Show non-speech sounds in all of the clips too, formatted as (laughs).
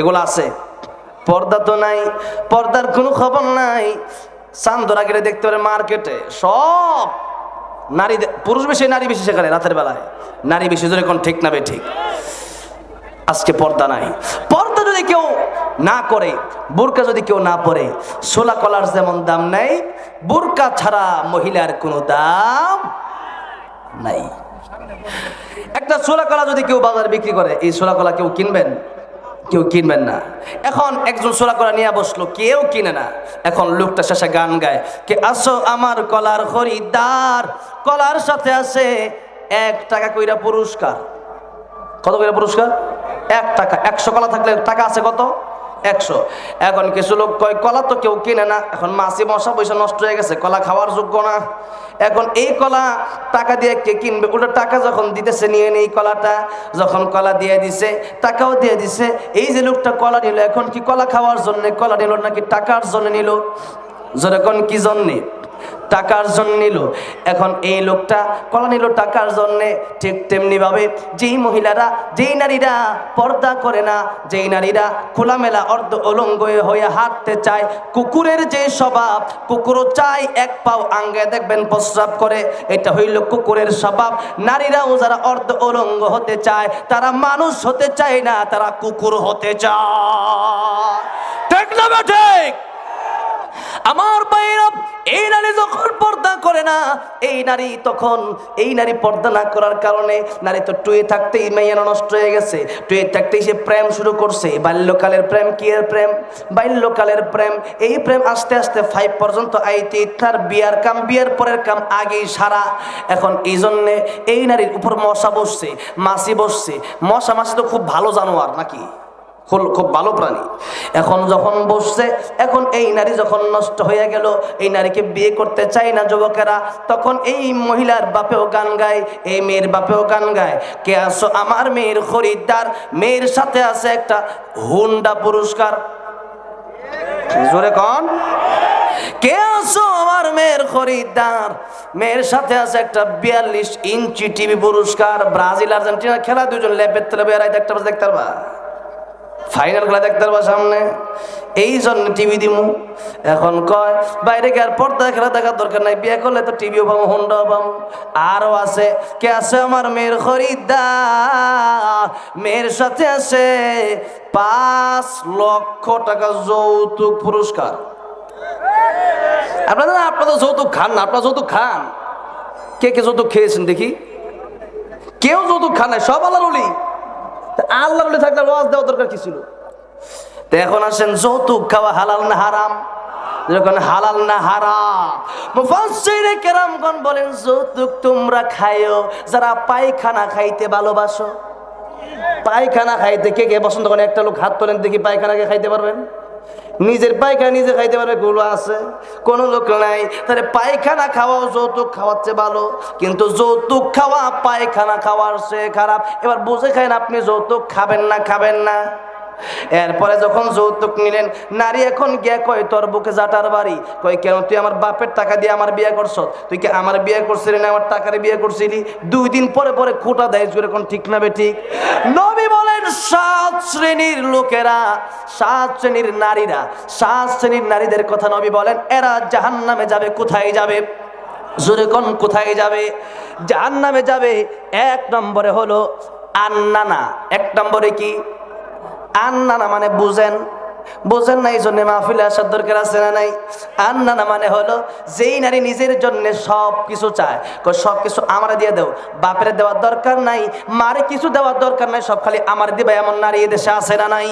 এগুলো আছে। পর্দা তো নাই, পর্দার কোনো খবর নাই। চান্দরা গেলে দেখতে পারে মার্কেটে সব নারী পুরুষ বেশি, নারী বেশি সেখানে রাতের বেলায়। নারী বেশি জোরে কোন ঠিক না বে ঠিক। আজকে পর্দা নাই। পর্দা যদি কেউ না করে, বোরকা যদি কেউ না পরে, সোলা কলার যেমন দাম নাই, বোরকা ছাড়া মহিলার কোনো দাম নাই। একটা সোলা কলা যদি কেউ বাজারে বিক্রি করে, এই সোলা কলা কেউ কিনবেন? কেউ কিনবেন না। এখন একজন সোলা কলা নিয়ে বসল, কেউ কিনে না। এখন লোকটা শেষে গান গায়, কে আসো আমার কলার খরিদ্দার? কলার সাথে আছে এক টাকা কইরা পুরস্কার। কত কইরা পুরস্কার? এক টাকা। একশো কলা থাকলে টাকা আছে কত? একশো। এখন কিছু লোক কয়, কলা তো কেউ কিনে না। এখন মাছি, মশা পয়সা নষ্ট হয়ে গেছে, কলা খাওয়ার যোগ্য না। এখন এই কলা টাকা দিয়ে কে কিনবে? ওটা টাকা যখন দিতেছে, নিয়ে নেই কলাটা। যখন কলা দিয়ে দিছে, টাকাও দিয়ে দিছে। এই যে লোকটা কলা নিল, এখন কি কলা খাওয়ার জন্য? কলা নিল নাকি টাকার জন্য নিল? যখন কি জন্যে? টাকার জন্য নিল। এখন এই লোকটা কলা নিল টাকার জন্যে, ঠিক তেমনি ভাবে যেই মহিলারা, যেই নারীরা পর্দা করে না, যেই নারীরা খোলামেলা অর্ধ অলঙ্গ হয়ে হাঁটতে চায়, কুকুরের যে স্বভাব, কুকুরও চায় এক পাও আঙ্গে, দেখবেন প্রস্রাব করে, এটা হইল কুকুরের স্বভাব। নারীরাও যারা অর্ধ অলঙ্গ হতে চায়, তারা মানুষ হতে চায় না, তারা কুকুর হতে চায়। ঠিক না ঠিক? আমার বাইরা এই নারী যখন পর্দা করে না, এই নারী তখন, এই নারী পর্দা না করার কারণে নারী তো টুয়ে থাকতেই মেয়ে নষ্ট হয়ে গেছে। টুয়ে থাকতেই সে প্রেম শুরু করছে। বাল্যকালের প্রেম কি এর প্রেম? বাল্যকালের প্রেম, এই প্রেম আস্তে আস্তে ফাইভ পর্যন্ত আইতে, তার বিয়ার কাম, বিয়ার পরের কাম আগেই সারা। এখন এই জন্যে এই নারীর উপর মশা বসছে মাছি বসছে। মশা মাছি তো খুব ভালো জানোয়ার নাকি? খুব খুব ভালো প্রাণী। এখন যখন বসছে, এখন এই নারী যখন নষ্ট হয়ে গেল, এই নারীকে বিয়ে করতে চায় না যুবকেরা, তখন এই মহিলার বাপেও গান গায়, এই মেয়ের বাপেও গান গায়। কে আসো আমার মেয়ের খরিদ্দার? মেয়ের সাথে আছে একটা হুন্ডা পুরস্কার। জোরে কন। কে আসো আমার মেয়ের খরিদ্দার? মেয়ের সাথে আছে একটা বিয়াল্লিশ ইঞ্চি টিভি পুরস্কার। ব্রাজিল, আর্জেন্টিনা খেলা দুজন লেপের তেলে দেখতে পারবা দেখতে পারবা। ফাইনাল খেলা দেখতে পারবা সামনে। এই জন্য টিভি দিমু। এখন কয়, বাইরে গিয়ে আর পর্দা খেলা দেখার দরকার নাই? বিয়ে করলে তো টিভিও পাবো হুন্ডাও পাবো আরও আছে, কে আছে আমার মেয়ের খরিদ্দার? মেয়ের সাথে আছে পাঁচ লক্ষ টাকা যৌতুক পুরস্কার। আপনারা আপনারা যৌতুক খান না, আপনারা যৌতুক খান। কে কে যৌতুক খেয়েছেন দেখি? কেউ যৌতুক খান নাই, সব আল্লাহর অলি আল্লাহ বলে থাকলে ওয়াজ দেওয়া দরকার কি ছিল? তো এখন আসেন, যৌতুক খাওয়া হালাল না হারাম? যখন হালাল না হারাম, মুফাসসিরে কেরামগণ বলেন, যৌতুক তোমরা খায়ও যারা পায়খানা খাইতে ভালোবাসো। পায়খানা খাইতে কে কে পছন্দ করেন একটা লোক হাত তোলেন, দেখি পায়খানাকে খাইতে পারবেন? নিজের পায়খানা নিজে খাইতে পারে গুলো আছে। কোনো লোক নাই। তাহলে পায়খানা খাওয়াও যৌতুক খাওয়াচ্ছে ভালো, কিন্তু যৌতুক খাওয়া, পায়খানা খাওয়ার সে খারাপ। এবার বুঝে খাই না আপনি যৌতুক খাবেন না খাবেন না। এরপরে যখন যৌতুক নিলেন, নারী এখন গিয়া কয়, তোর বুকে জাটার বাড়ি? কয়, কেন তুই আমার বাপের টাকা দিয়ে আমার বিয়ে করছ? তুই কি আমার বিয়ে করছিলি না আমার টাকারে বিয়ে করছিলি? দুই দিন পরে পরে খোটা দেয় জুড়ে কোন ঠিক না ঠিক। নবী বলেন, সাত শ্রেণির লোকেরা, সাত শ্রেণির নারীরা, সাত শ্রেণির নারীদের কথা নবী বলেন, এরা জাহান নামে যাবে, কোথায় যাবে? জোরে কোন, কোথায় যাবে? জাহান নামে যাবে, এক নম্বরে হলো আন্নানা, এক নম্বরে কি? আন্নানা মানে বুঝেন। বুঝেন না এই জন্য মাহফিলে আসার দরকার আছে না নাই? আন্নানা মানে হলো, যেই নারী নিজের জন্য সব কিছু চায় সব কিছু আমার দিয়ে দেও, বাপের দেওয়ার দরকার নাই, মারে কিছু দেওয়ার দরকার নাই, সব খালি আমার দিবে, এমন নারী এদেশে আছে না নাই?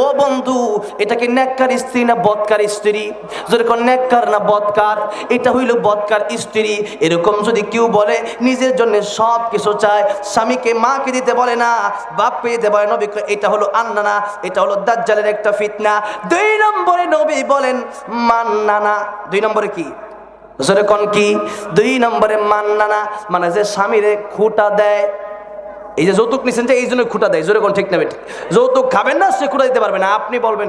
ও বন্ধু, এটা কি নেককার স্ত্রী না বদকার স্ত্রী? যদি কোন নেককার না বদকার এটা হইল বদকার স্ত্রী। এরকম যদি কেউ বলে, নিজের জন্য সব কিছু চায়, স্বামীকে মাকে দিতে বলে না, বাপকে দিতে বলে নবী এটা হলো আন্নানা, এটা হলো দাজ্জালের একটা ফিতনা দুই নম্বরে নবী বলেন মান্নানা দুই নম্বরে কি? জোরে কোন কি? দুই নম্বরে মান্নানা মানে যে স্বামীরে খুঁটা দেয়। এই যে যৌতুক নিছেন যে, এই জন্য খুঁটা দেয়। জোরে কোন, ঠিক নেবে ঠিক। যৌতুক খাবেন না, সে খুঁটা দিতে পারবে না। আপনি বলবেন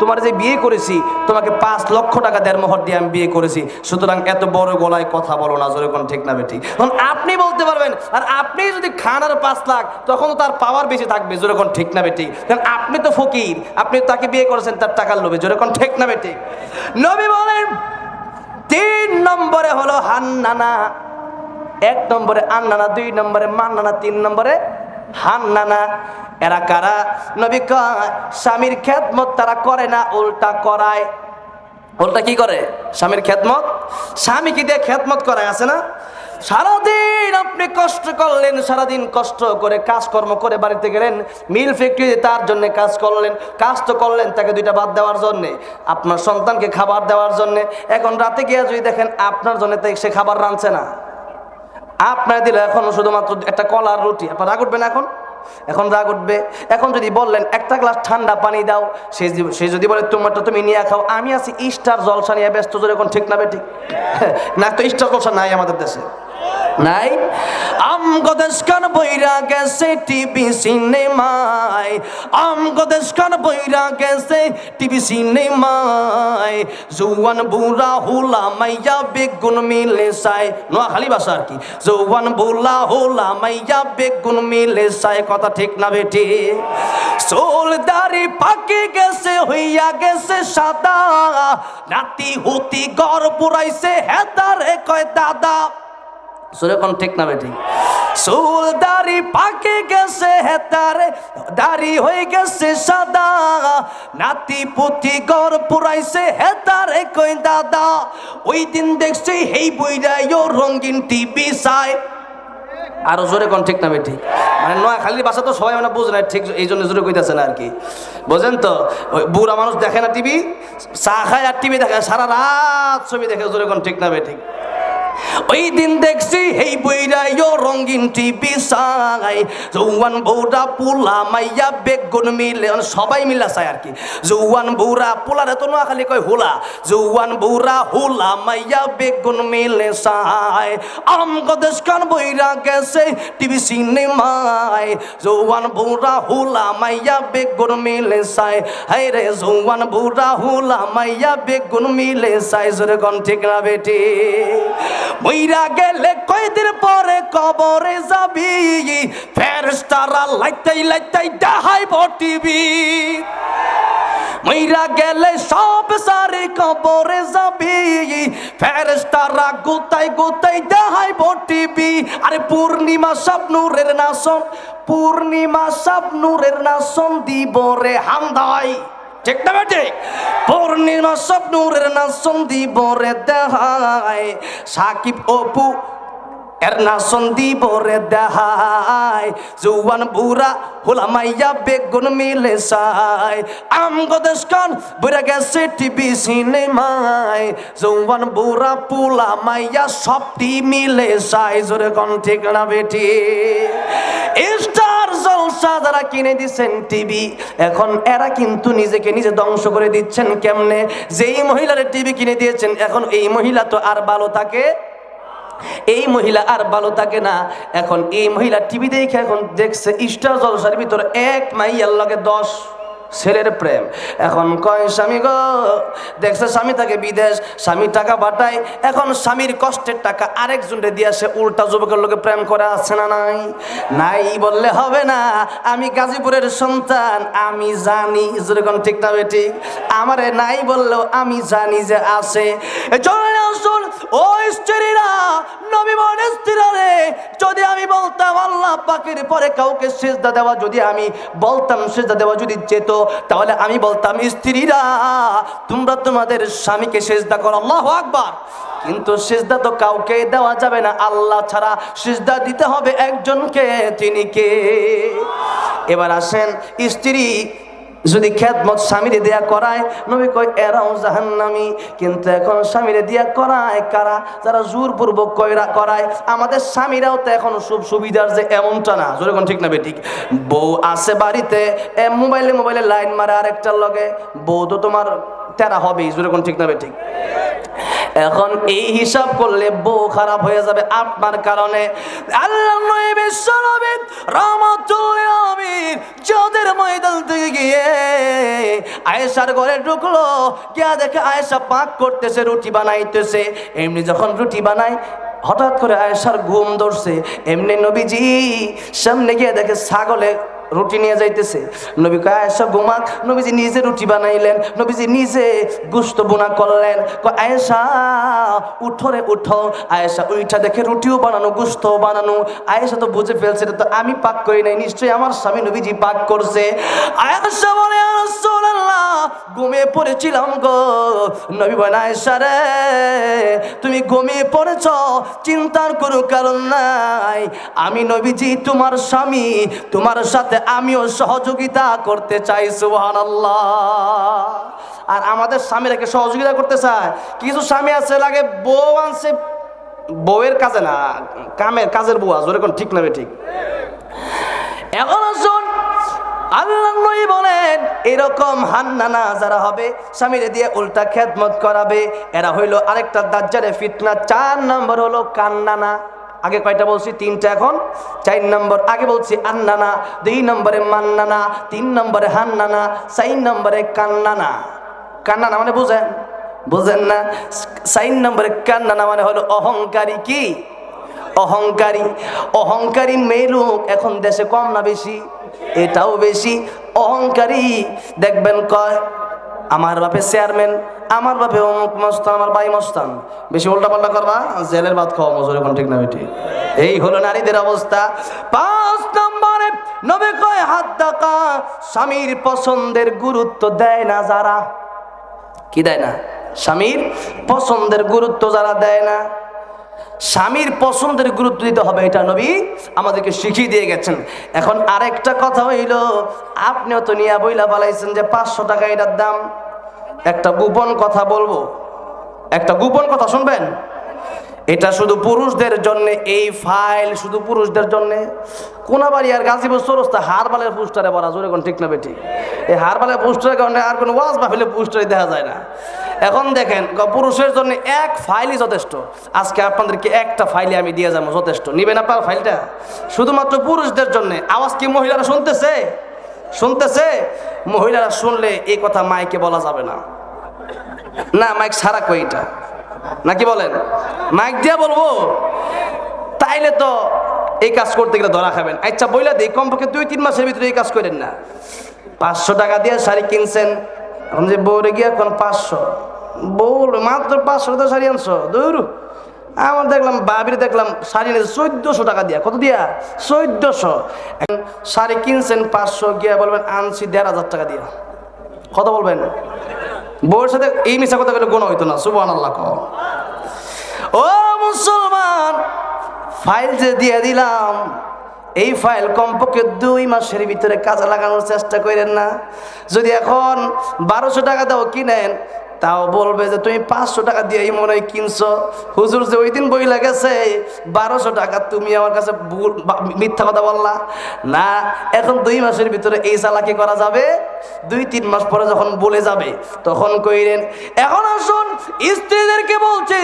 তোমার যে বিয়ে করেছি, তোমাকে পাঁচ লক্ষ টাকা দেড় মোহর দিয়ে আমি বিয়ে করেছি। সুতরাং এত বড় গলায় কথা বলো না, জোরে কোন ঠিক না বেটি তখন আপনি বলতে পারবেন, আর আপনি যদি খান আর পাঁচ লাখ, তখন তার পাওয়ার বেশি থাকবে, জোরে কোন ঠিক না বেটি কারণ আপনি তো ফকির, আপনি তাকে বিয়ে করেছেন, তার টাকার লোভে, জোরে কোন ঠিক না বেটি নবী বলেন, তিন নম্বরে হলো হান্নানা, এক নম্বরে আন্নানা, দুই নম্বরে মান্নানা, তিন নম্বরে হান্নানা এরা কারা? নবী স্বামীর খেদমত তারা করে না, উল্টা করায়। উল্টা কি করে? স্বামীর খেদমত? স্বামী কি দিয়ে খেদমত করায়, আছে না? সারাদিন আপনি কষ্ট করলেন, সারাদিন কষ্ট করে কাজকর্ম করে বাড়িতে গেলেন, মিল ফ্যাক্টরিতে তার জন্য কাজ করলেন, কাজ তো করলেন তাকে দুইটা বাদ দেওয়ার জন্যে, আপনার সন্তানকে খাবার দেওয়ার জন্যে। এখন রাতে গিয়ে যদি দেখেন আপনার জন্য তাই সে খাবার রাঁধছে না। আপনার দিলে, এখন শুধুমাত্র একটা কলার রুটি। আপনার রাগ উঠবে না এখন? এখন রাগ উঠবে। এখন যদি বললেন, একটা গ্লাস ঠান্ডা পানি দাও। সে সে যদি বলে তোমারটা তুমি নিয়ে খাও। আমি আছি ইস্টার জলসা নিয়ে ব্যস্ত জোরে এখন ঠিক না বেঠিক (laughs) না, তো ইস্টার জলসা নাই আমাদের দেশে। নাই? আমগো দেশকান বইরা গেছে টিভি সিনেমায়। আমগো দেশকান বইরা গেছে টিভি সিনেমায়। জৌয়ান বুড়া হুলা মাইয়া বেগুন মিলে সাই নোয়াখালী ভাষা আর কি? জৌয়ান বুলা হুলা মাইয়া বেগুন মিলে সাই কথা ঠিক না বেটি? চোল দাড়ি পাকে গেছে, হইয়া গেছে সাদা। নাতি হুতি গড় পুরাইছে, হেতারে কয় দাদা। সুরে কোন ঠিক না বেটি চুল দাড়ি পাকে গেছে হেতারে, দাড়ি হয়ে গেছে সাদা। নাতি পুতি গড় পুরাইছে হেতারে কই দাদা। ওই দিন দেখছি হেই বইরাইও রঙিন টিভি চাই আরও জোরে কোন ঠিক না বেটি মানে নয় খালি বাসা তো সবাই মানে বুঝে না ঠিক এই জন্য জোরে কইতেছে না আর কি বোঝেন তো? বুড়া মানুষ দেখে না টিভি চা খায় আর টিভি দেখে, সারা রাত ছবি দেখে জোরে কোন ঠিক না বেঠিক? ওই দিন দেখছি হেই বইরাইও রঙিন টিভি সাই জৌয়ান বৌরা পোলা, মাইয়া, বেগুন মিলে মানে সবাই মিলা চাই আর কি। জৌয়ান বৌরা পোলার এত নোয়া খালি কয় হুলা? জৌয়ান বৌরা হুলা, মাইয়া, বেগুন মিলে সাই আম গদেশ কান বইরা গেছে টিভি সিনেমায়। জৌয়ান বৌরা হুলা, মাইয়া, বেগুন মিলে সাই হাই রে, জৌয়ান বৌরা হুলা, মাইয়া, বেগুন মিলে সাই জোরে গন ঠিক না বেটি। মইরা গেলে কয়দিন পরে কবরে যাবি? ফেরেস্তারা লাইতাই লাইতাই ডাহাই বটিবি। মইরা গেলে সব সারে কবরে যাবি। ফেরেস্তারা গোতাই গোতাই দেহাই বটিবি। আরে পূর্ণিমা সব নূরের নাসন পূর্ণিমা সব নূরের নাসন দিব রে হান্দাই ঠিক না ঠিক? পূর্ণিমা সব নূরের নাসন দিব রে দেহাই সাকিব অপু এর নাসন দিব রে দেহাই। জুয়ান বুড়া হোলা মাইয়া বেগুন মিলে সাই আম গদেশ কান বুড়া গেছে টিভি সিনেমায়। জুয়ান বুড়া পুলা মাইয়া সবটি মিলে সাই জোরে কোন ঠিক না বেটি স্টার জলসা যারা কিনে দিচ্ছেন টিভি এখন এরা কিন্তু নিজেকে নিজে ধ্বংস করে দিচ্ছেন কেমনে? যেই মহিলার টিভি কিনে দিয়েছেন, এখন এই মহিলা তো আর ভালো থাকে এই মহিলা আর ভালো থাকে না। এখন এই মহিলা টিভি দেখে এখন দেখছে স্টার জলসার ভিতরে এক মাইয়ার লগে দশ। ছেলের প্রেম। এখন কয় স্বামী গো? দেখছে স্বামী তাকে বিদেশ স্বামী টাকা পাঠায় এখন স্বামীর কষ্টের টাকা আরেকজনরে দিয়ে সে উল্টা যুবকের লোকে প্রেম করে আছে না নাই? নাই বললে হবে না, আমি গাজীপুরের সন্তান, আমি জানি যেরকম ঠিক না বেটি আমারে নাই বললেও আমি জানি যে আছে। আসুন, ও স্ত্রীরা যদি আমি বলতাম আল্লাহ পাকের পরে কাউকে সেজদা দেওয়া, যদি আমি বলতাম সেজদা দেওয়া যদি যেত তাহলে আমি বলতাম, স্ত্রীরা, তোমরা তোমাদের স্বামীকে সেজদা করো, আল্লাহ আকবার। কিন্তু সেজদা তো কাউকে দেওয়া যাবে না, আল্লাহ ছাড়া সেজদা দিতে হবে একজনকে, তিনি কে? এবার আসেন, স্ত্রী যদি খেদমত স্বামীরে দেয়া করায়, নবী কয়, এরাও জাহান্নামি। কিন্তু এখন স্বামীরে দিয়া করায় কারা? যারা জোরপূর্বক কয়রা করায়, আমাদের স্বামীরাও তো এখন সব সুবিধার যে এমনটা না। জোরে কোন ঠিক না বেঠিক বউ আছে বাড়িতে, এ মোবাইলে মোবাইলে লাইন মারে আরেকটার লগে, বউ তো তোমার তেরা হবেই। জোরে কোন ঠিক না বেঠিক এখন এই হিসাব করলে বউ খারাপ হয়ে যাবে আপনার কারণে। আল্লাহ নবী বিশ্বনবী রহমাতুল্লিল আলামিন যাদের ময়দান থেকে গিয়ে আয়েশার ঘরে ঢুকলো। গিয়া দেখে আয়েশা পাক করতেছে, রুটি বানাইতেছে। এমনি যখন রুটি বানায়, হঠাৎ করে আয়েশার ঘুম ধরছে। এমনি নবীজি সামনে গিয়ে দেখে ছাগলে রুটি নিয়ে যাইতেছে। নবী কয়, আয়েশা, ঘুমাক। নবীজি নিজে রুটি বানাইলেন। নবীজি নিজে গুস্ত বোনা করলেন। কয়, আয়েশা, উঠো রে, উঠো। আয়েশা উইঠা দেখে রুটিও বানানো গুস্ত বানানো। আয়েশা তো বুঝে ফেলছে, এটা তো আমি পাক করি নাই, নিশ্চয়ই আমার স্বামী নবীজি পাক করছে। আয়েশা বলে, "ইয়া রাসূলুল্লাহ, ঘুমিয়ে পড়েছিলাম গো। নবী বলেন, আয়েশা রে, তুমি ঘুমিয়ে পড়েছ, চিন্তার কোনো কারণ নাই। আমি নবীজি, তোমার স্বামী, তোমার সাথে আমিও সহযোগিতা করতে চাই, সুবহানাল্লাহ। আর আমাদের স্বামীরাকে সহযোগিতা করতে চায়? কিছু স্বামী আছে লাগে বউ আনছে, বউয়ের কাজে না, কামের কাজের বউ আছে ওরকম ঠিক না বে ঠিক? এখন আসুন, আল্লাহ বলেন, এরকম হান্নানা যারা হবে, স্বামীরে দিয়ে উল্টা খেদমত করাবে। এরা হইল আরেকটা দাজ্জারে ফিতনা, চার নম্বর হলো কান্নানা। আগে কয়টা বলছি? তিনটা এখন? চার নম্বর, আগে বলছি আন্নানা, দুই নম্বরে মান্নানা, তিন নম্বরে হান্নানা, চার নম্বরে কান্নানা। কান্নানা মানে বুঝেন? বুঝেন না? চার নম্বরে কান্নানা মানে হলো অহংকারী কি? অহংকারী। অহংকারী মেয়ে লোক এখন দেশে কম না বেশি? এটাও বেশি। অহংকারী, দেখবেন কয়? আমার বাপে চেয়ারম্যান, আমার বাপে অমুক মস্তান, আমার ভাই মস্তান। বেশি উল্টা পাল্টা করবা, জেলের ভাত খাওয়া মজুর এখন ঠিক না বেটি। এই হলো নারীদের অবস্থা। পাঁচ নম্বরে, নবে কয়, হাত ডাকা, স্বামীর পছন্দের গুরুত্ব দেয় না যারা। কি দেয় না? স্বামীর পছন্দের গুরুত্ব যারা দেয় না। স্বামীর পছন্দের গুরুত্ব দিতে হবে, এটা নবী আমাদেরকে শিখিয়ে দিয়ে গেছেন। এখন আরেকটা কথা হইল, আপনিও তো নিয়া বইলা বলাইছেন যে পাঁচশো টাকা এটার দাম। একটা গোপন কথা বলব? একটা গোপন কথা শুনবেন? এটা শুধু পুরুষদের জন্য, এই ফাইল শুধু পুরুষদের জন্য। কোনাবাড়ি আর গাজীপুর চৌরস্তা, হারবালের পোস্টারে বলা, জোরে কোন ঠিক না বেটি? এই হারবালের পোস্টারের কারণে আর কোনো ওয়াজ মাহফিলে পোস্টারে দেখা যায় না। এখন দেখেন পুরুষের জন্য এক ফাইলই যথেষ্ট। আজকে আপনাদেরকে একটা ফাইলে আমি দিয়ে যাব, যথেষ্ট। নিবেন আপনার ফাইলটা? শুধুমাত্র পুরুষদের জন্য। আওয়াজ কি মহিলারা শুনতেছে? শুনতেছে? মহিলারা শুনলে এই কথা মাইকে বলা যাবে না। না মাইক সারা কইটা নাকি বলেন? মাইক দিয়ে বলব? তাইলে তো এই কাজ করতে গেলে ধরা খাবেন। আচ্ছা বইলা দিই, কমপক্ষে দুই, তিন মাসের ভিতরে এই কাজ করেন না। পাঁচশো টাকা দিয়ে শাড়ি কিনছেন, এখন যে বউরে গিয়ে এখন পাঁচশো? বউ মাত্র পাঁচশো তো শাড়ি আনছো দূর আমার দেখলাম, বাবির দেখলাম, শাড়ি নিয়েছে চোদ্দশো টাকা দিয়া। কত দিয়া? চোদ্দশো। এখন শাড়ি কিনছেন পাঁচশো, গিয়া বলবেন, আনছি দেড় হাজার টাকা দিয়া। কত বলবেন? বউয়ের সাথে এই মিশা কথা বলে গোনা হইতো না সুবান আল্লাহ ও মুসলমান, ফাইল যে দিয়ে দিলাম, এই ফাইল কমপক্ষে দুই মাসের ভিতরে কাজে লাগানোর চেষ্টা করেন না। যদি এখন বারোশো টাকা দাও কিনেন, তাও বলবে যে তুমি পাঁচশো টাকা দিয়ে মনে হয় কিনছো। হুজুর যে ওই দিন বই লাগেছে বারোশো টাকা তুমি আমার কাছে মিথ্যা কথা বললা। না, এখন দুই মাসের ভিতরে এই চালাকি করা যাবে? দুই, তিন মাস পরে যখন বলে যাবে, তখন কইলেন, এখন আসুন, স্ত্রীদেরকে বলছি,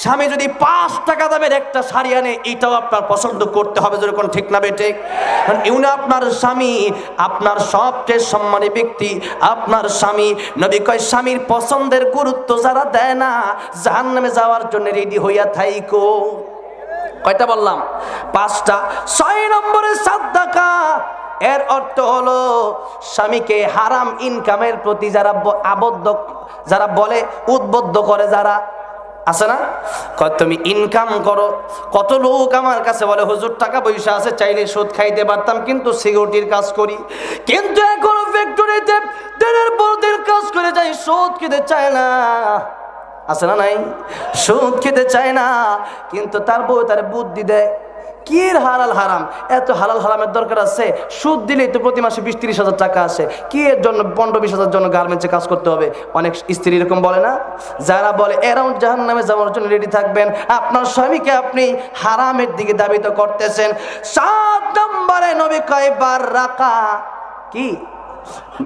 স্বামী যদি পাঁচ টাকা দামের একটা শাড়ি আনে, এটাও আপনার পছন্দ করতে হবে যেরকম ঠিক না বেটে। ইউনি আপনার স্বামী, আপনার সবচেয়ে সম্মানী ব্যক্তি, আপনার স্বামী, নবী কয়, স্বামীর পছন্দের গুরুত্ব যারা দেয় না জাহান নামে যাওয়ার জন্য রেডি হইয়া থাইকো। কয়টা বললাম? পাঁচটা। ছয় নম্বরে সাদ্দাকা এর অর্থ হলো, স্বামীকে হারাম ইনকামের প্রতি যারা আবদ্ধ, যারা বলে, উদ্বুদ্ধ করে যারা, আছে না? তুমি ইনকাম করো। কত লোক আমার কাছে বলে, হুজুর, টাকা পয়সা আছে, চাইলে সুদ খাইতে পারতাম, কিন্তু সিকিউরিটির কাজ করি। কিন্তু এখন ফ্যাক্টরিতে দিনের দিন কাজ করে যাই, সুদ খেতে চায় না। আছে না নাই? সুদ খেতে চায় না, কিন্তু তার বউ তার বুদ্ধি দেয়। কি এর হালাল হারাম? এত হালাল হারামের দরকার আছে? সুদ দিলেই তো প্রতি মাসে বিশ তিরিশ হাজার টাকা আসে। কি এর জন্য পনেরো বিশ হাজার জন্য গার্মেন্টসে কাজ করতে হবে? অনেক স্ত্রী এরকম বলে না? যারা বলে, এরাউন্ড জাহান নামে যাওয়ার জন্য রেডি থাকবেন। আপনার স্বামীকে আপনি হারামের দিকে দাবিত করতেছেন। সাত নম্বরে নবী কয় বার রাখা কি?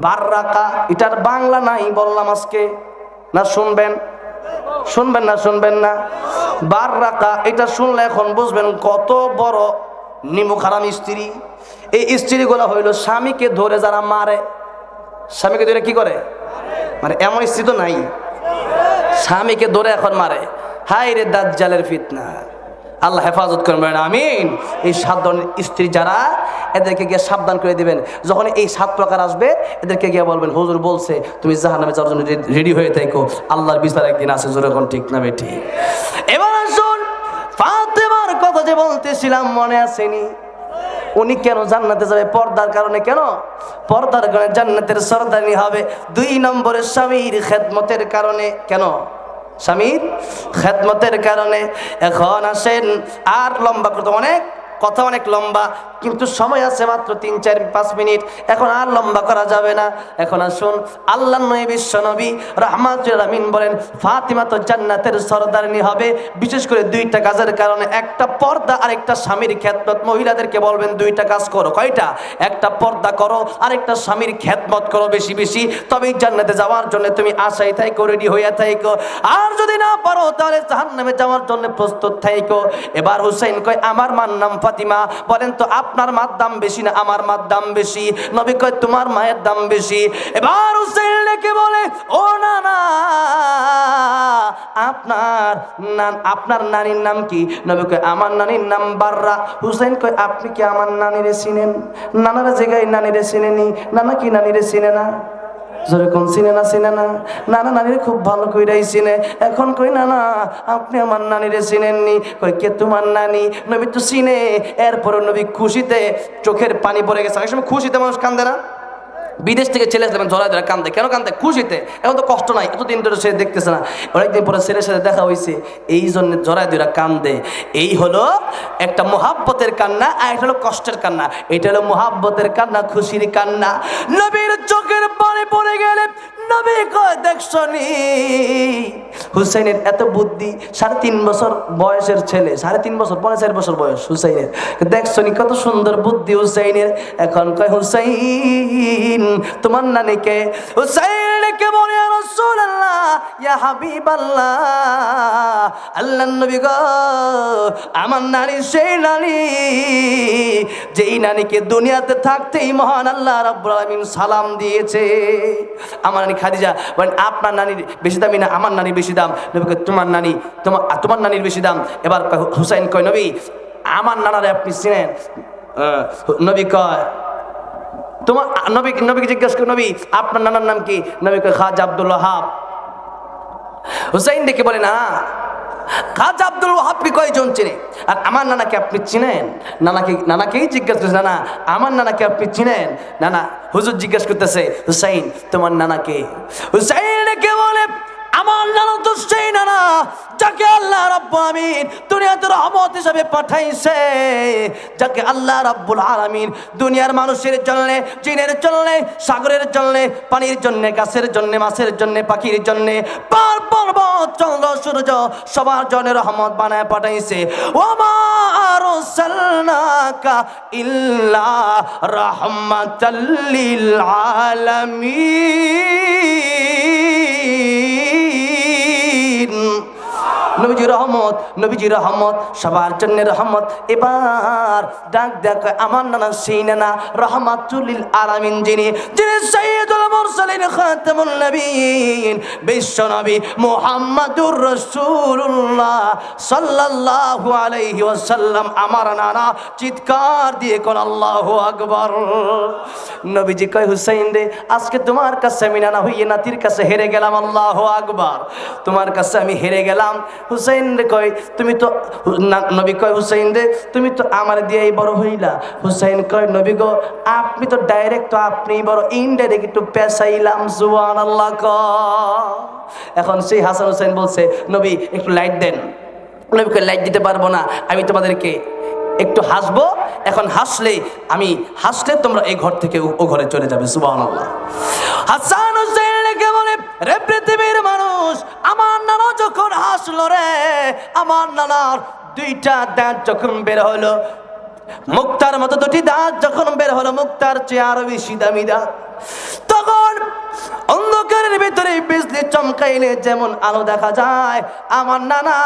বার রাখা এটার বাংলা নাই বললাম আজকে। না শুনবেন? শুনবেন না শুনবেন না। বার রাখা এটা শুনলে এখন বুঝবেন কত বড় নিমুখারাম স্ত্রী। এই স্ত্রীগুলো হইল স্বামীকে ধরে যারা মারে, স্বামীকে ধরে কি করে? মানে এমন স্ত্রী তো নাই, স্বামীকে ধরে এখন মারে। হাই রে দাজ্জালের ফিতনা। আল্লাহ হেফাজত করবেন, আমিন। এই সাত ধরনের স্ত্রী যারা, এদেরকে গিয়ে সাবধান করে দিবেন। যখন এই সাত প্রকার আসবে, এদেরকে গিয়ে বলবেন, হুজুর বলছে, তুমি জাহান নামে যাওয়ার জন্য রেডি হয়ে থাকো। আল্লাহর বিচার একদিন আছে, জোরে কোন ঠিক না বেঠি? এবার আসুন, ফাতেমার কথা যে বলতেছিলাম, মনে আসেনি। উনি কেন জান্নাতে যাবে? পর্দার কারণে কেন? পর্দার কারণে জান্নাতের সরদারি হবে। দুই নম্বরের স্বামীর খেদমতের কারণে কেন? স্বামীর খেদমতের কারণে এখন আসেন আর লম্বা করতে অনেক কথা অনেক লম্বা, কিন্তু সময় আছে মাত্র তিন, চার, পাঁচ মিনিট। এখন আর লম্বা করা যাবে না। এখন আসুন আল্লাহ নবী, বিশ্ব নবী বলেন, ফাতিমা তো জান্নাতের সরদারিনী হবে। বিশেষ করে দুইটা কাজের কারণে একটা পর্দা আর একটা স্বামীর খ্যাতমত মহিলাদেরকে বলবেন, দুইটা কাজ করো। কয়টা? একটা পর্দা করো আর একটা স্বামীর খ্যাতমত করো বেশি বেশি। তবেই জান্নাতে যাওয়ার জন্য তুমি আশাই থাইকো, রেডি হইয়া থাইকো। আর যদি না পারো, তাহলে জাহান্নামে যাওয়ার জন্য প্রস্তুত থাইকো। এবার হুসাইন কয়, আমার মার নাম ফাতিমা, বলেন তো আপনার মার দাম বেশি না আমার মার দাম বেশি? নবী কয়, তোমার মায়ের দাম বেশি। এবার হুসাইন লেকে বলে, ও না না, আপনার নান আপনার নানির নাম কি? নবী কয়, আমার নানির নাম বাররা। হুসাইন কয়, আপনি কি আমার নানিরে চিনেন? নানারা জায়গায় নানিরে চিনেনি। নানা কি নানিরে চিনে না? যেরকম চিনে না চিনে না? নানা নানির খুব ভালো কইরাই চিনে। এখন কই না আপনি আমার নানিরে চিনেননি। কই, কে তোমার নানি? নবী তো চিনে। এরপরে নবী খুশিতে চোখের পানি পড়ে গেছে। অনেক সময় খুশিতে মানুষ কান্দে না। বিদেশ থেকে ছেলে আসলে জড়ায় ধরে কান্দে। কেন কান্দে? খুশিতে। এখন তো কষ্ট নাই। এতদিন ধরে সে দেখতেছে না। অনেকদিন পরে ছেলের সাথে দেখা হয়েছে এই জন্য জড়ায় ধরে কান্দে। এই হলো একটা মহাব্বতের কান্না আর এটা হলো কষ্টের কান্না। এটা হলো মহাব্বতের কান্না, খুশির কান্না। নবীর চোখের পানি পড়ে গেলে নবী কয় দেখছনি? হুসাইনের এত বুদ্ধি, সাড়ে তিন বছর বয়সের ছেলে, সাড়ে তিন বছর, পনেরো চার বছর বয়স হুসাইনের। দেখছনি কত সুন্দর বুদ্ধি হুসাইনের? এখন কয়, হুসাইন, তোমার নানিকে হুসাইনকে বলে রাসূলুল্লাহ ইয়া হাবিবাল্লাহ আল্লাহর নবী গো আমার নানি সেই নানি যেই নানিকে দুনিয়াতে থাকতেই মহান আল্লাহ রাব্বুল আলামিন সালাম দিয়েছে। আমার নানি খাদিজা বলেন আপনার নানির বেশি দামি না আমার নানির বেশি দাম। নবী কয়, তোমার নানি তোমার তোমার নানির বেশি দাম। এবার হুসাইন কয় নবী আমার নানারে আপনি চিনেন? নবী কয় তোমার নবী, নবীকে জিজ্ঞেস করে, নবী, আপনার নানার নাম কি? নবী খাজা আব্দুল হাব হুসাইন ডেকে বলে না খাজা আব্দুল কয়জন চিনে? আর আমার নানাকে আপনি চিনেন? নানাকে, নানাকেই জিজ্ঞেস করছে, নানা, আমার নানাকে আপনি চিনেন? নানা, হুজুর জিজ্ঞেস করতেছে, হুসাইন, তোমার নানাকে? হুসাইন বলে আমার নানা তো সেই নানা, যাকে আল্লাহ রাব্বুল আমিন দুনিয়াতে রহমত হিসাবে পাঠাইছে, যাকে আল্লাহ রাব্বুল আলামিন দুনিয়ার মানুষের জন্য, জিনের জন্য, সাগরের জন্য, পানির জন্য, গাছের জন্য, মাছের জন্য, পাখির জন্য, পার পর্বত, চন্দ্র, সূর্য সবার জন্য রহমত বানায় পাঠাইছে। ওমা আরসালনাকা ইল্লা রাহমাতাল লিল আলামিন। নবীজি রহমত নবীজি রহমত, সবার জন্য রহমত। এবার ডাক দেখ, আমার নানা সেই নানা রহমাতুলিল আলামিন যিনি যিনি সৈয়দুল মুরসালিন খাতামুন নবীন, বিশ্ব নবী মুহাম্মাদুর রাসূলুল্লাহ সাল্লাল্লাহু আলাইহি ওয়াসাল্লাম। আমার নানা চিৎকার দিয়ে কোন আল্লাহু আকবার। নবীজি কয়, হুসাইন রে, আজকে তোমার কাছে আমি নানা হইয়ে নাতির কাছে হেরে গেলাম, আল্লাহু আকবার। তোমার কাছে আমি হেরে গেলাম হুসাইন রে কয়, তুমি তো নবী কয়, হুসাইন রে, তুমি তো আমার দিয়েই বড় হইলা। হুসাইন কয়, নবী গো, আপনি তো ডাইরেক্ট তো আপনি বড়। ইনডাইরেক্ট একটু পেশাইলাম জুয়ান আল্লাহ ক। এখন সেই হাসান হুসাইন বলছে, নবী, একটু লাইট দেন। নবীকে লাইট দিতে পারব না। আমি তোমাদেরকে একটু হাসবো। এখন হাসলে, আমি হাসলে তোমরা এই ঘর থেকে ও- ঘরে চলে যাবে সুবাহ হাসান কে বলে রে পৃথিবীর মানুষ, আমার নানা যখন হাসলো রে, আমার নানার দুইটা দাঁত যখন বের হলো, মুক্তার মতো দুটি দাঁত যখন বের হলো, মুক্তার চেয়ে আরও বেশি দামি দাঁত। তখন অন্ধকারের ভিতরে বিজলি চমকাইলে যেমন আলো দেখা যায়, আমার নানা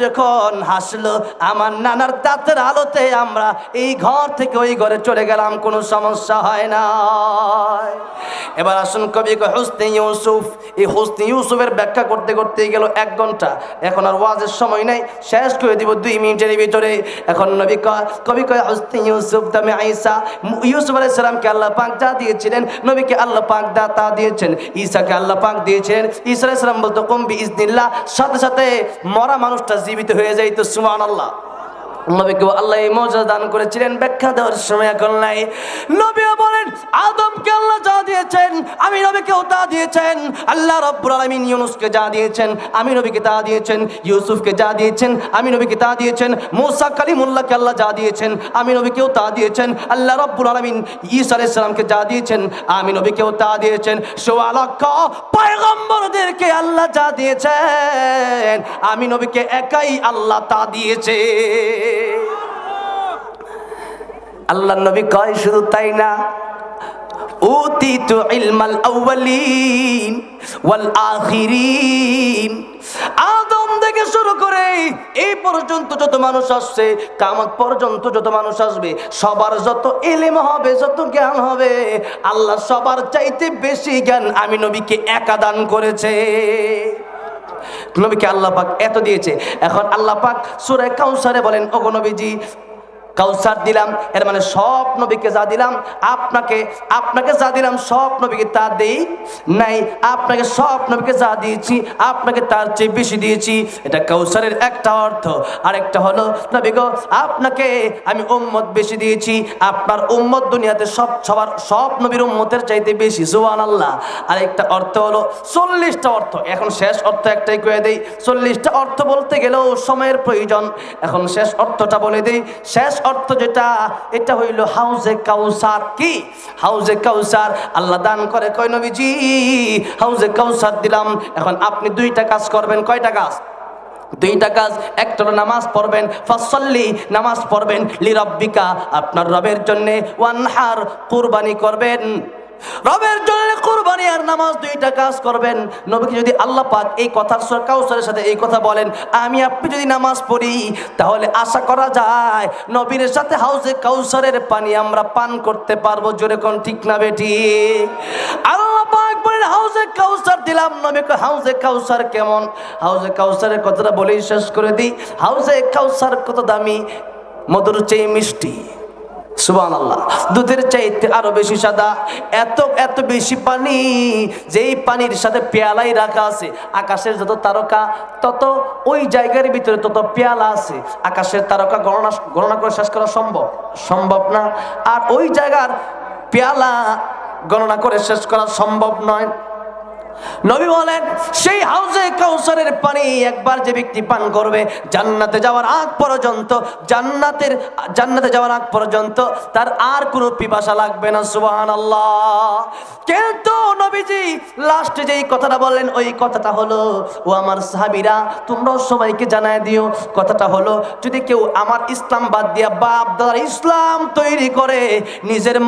যখন হাসলো, আমার নানার দাঁতের আলোতে আমরা এই ঘর থেকে ওই ঘরে চলে গেলাম, কোনো সমস্যা হয় না এবার আসুন কবি হুসনে ইউসুফ। এই হুসনে ইউসুফের ব্যাখ্যা করতে করতে গেল এক ঘণ্টা। এখন আর ওয়াজের সময় নাই, শেষ করে দিব দুই মিনিটের ভিতরে। এখন নবী কয়, কবি কয়, হুসনে ইউসুফ দামে আইসা। ইউসুফ আলাইহিস সালামকে আল্লাহ পাক যা দিয়েছিলেন, নবীকে আল্লাহ পাক দা তা দিয়েছেন। ঈসাকে আল্লাহ পাক দিয়েছেন। ঈসা ইসলাম সালাম বলতো কম্বি ইজনিল্লাহ সাথে সাথে মরা মানুষটা জীবিত হয়ে যাইতো, সুবহানাল্লাহ। নবীকে আল্লাহ এই মজা দান করেছিলেন, ব্যাখ্যা দেওয়ার সময় এখন নাই। নবীও বলেন, আদমকে আল্লাহ যা দিয়েছেন, আমি নবীকেও তা দিয়েছেন। আল্লাহ রব্বুল আলামিন ইউনুসকে যা দিয়েছেন, আমি নবীকে তা দিয়েছেন। ইউসুফকে যা দিয়েছেন, আমি নবীকে তা দিয়েছেন। মুসা কালিমুল্লাহকে আল্লাহ যা দিয়েছেন, আমি নবীকেও তা দিয়েছেন। আল্লাহ রব্বুল আলামিন ঈসা আলাইহিস সালামকে যা দিয়েছেন, আমি নবীকেও তা দিয়েছেন। সোয়া লক্ষ পয়গম্বরদেরকে আল্লাহ যা দিয়েছেন, আমি নবীকে একাই আল্লাহ তা দিয়েছে আল্লাহ নবী কয় শুধু তাই না? উতিতু আদম শুরু করে এই পর্যন্ত যত মানুষ আসছে পর্যন্ত যত মানুষ আসবে, সবার যত এলেম হবে জ্ঞান হবে, আল্লাহ সবার চাইতে বেশি জ্ঞান আমি নবীকে একা দান করেছে। নবীকে আল্লাহ পাক এত দিয়েছে। এখন আল্লাহ পাক সুরায় কাউসারে বলেন ওগো নবীজি কাউসার দিলাম, এর মানে সব নবীকে যা দিলাম, আপনাকে আপনাকে যা দিলাম, সব নবীকে তা দেই নাই। আপনাকে সব নবীকে যা দিয়েছি, আপনাকে তার চেয়ে বেশি দিয়েছি। এটা কাউসারের একটা অর্থ। আরেকটা হলো, নবী গো, আপনাকে আমি উম্মত বেশি দিয়েছি। আপনার উম্মত দুনিয়াতে সব সবার, সব নবীর উম্মতের চাইতে বেশি সুবহান আল্লাহ আরেকটা অর্থ হলো, চল্লিশটা অর্থ। এখন শেষ অর্থ একটাই করে দেই, চল্লিশটা অর্থ বলতে গেলেও সময়ের প্রয়োজন। এখন শেষ অর্থটা বলে দেই, শেষ অর্থ যেটা, এটা হইল হাউজে কাউসার কি? হাউজে কাউসার, আল্লাহ দান করে। কয় নবীজি? হাউজে কাউসার দিলাম। এখন আপনি দুইটা কাজ করবেন। কয়টা কাজ? দুইটা কাজ। একটা নামাজ পড়বেন। ফসল্লি নামাজ পড়বেন। লিরব্বিকা, আপনার রবের জন্যে। ওয়ানহার, কুরবানি করবেন। রবের জন্য কুরবানি আর নামাজ দুইটা কাজ করবেন। নবীকে যদি আল্লাহ পাক এই কথার সর কাউসারের সাথে এই কথা বলেন, আমি আপনি যদি নামাজ পড়ি, তাহলে আশা করা যায় নবীর সাথে হাউজে কাউসারের পানি আমরা পান করতে পারব। জোরে কোন ঠিক না বেটি? আল্লাহ পাক বলেন, হাউজে কাউসার দিলাম। নবীকে হাউজে কাউসার কেমন? হাউজে কাউসারের কথাটা বলেই শেষ করে দিই। হাউজে কাউসার কত দামি? মধুর চেয়ে মিষ্টি। সুবান আল্লাহ দুধের চাইতে আরও বেশি সাদা, এত এত বেশি পানি, যেই পানির সাথে পেয়ালাই রাখা আছে, আকাশের যত তারকা, তত ওই জায়গার ভিতরে তত পেয়ালা আছে। আকাশের তারকা গণনা গণনা করে শেষ করা সম্ভব সম্ভব না। আর ওই জায়গার পেয়ালা গণনা করে শেষ করা সম্ভব নয়। নবী বলেন, সেই হাউজে কাউসারের পানি একবার যে ব্যক্তি পান করবে, জান্নাতে যাওয়ার আগ পর্যন্ত, জান্নাতের, জান্নাতে যাওয়ার আগ পর্যন্ত তার আর কোনো পিপাসা লাগবে না সুবহান আল্লাহ কিন্তু নবীজি লাস্টে যেই কথাটা বললেন, ওই কথাটা হলো, ও আমার সাহাবীরা, তোমরাও সবাইকে জানায় দিও। কথাটা হলো, যদি কেউ আমার ইসলাম বাদ দিয়া বাপ দাদার ইসলাম তৈরি করে, নিজের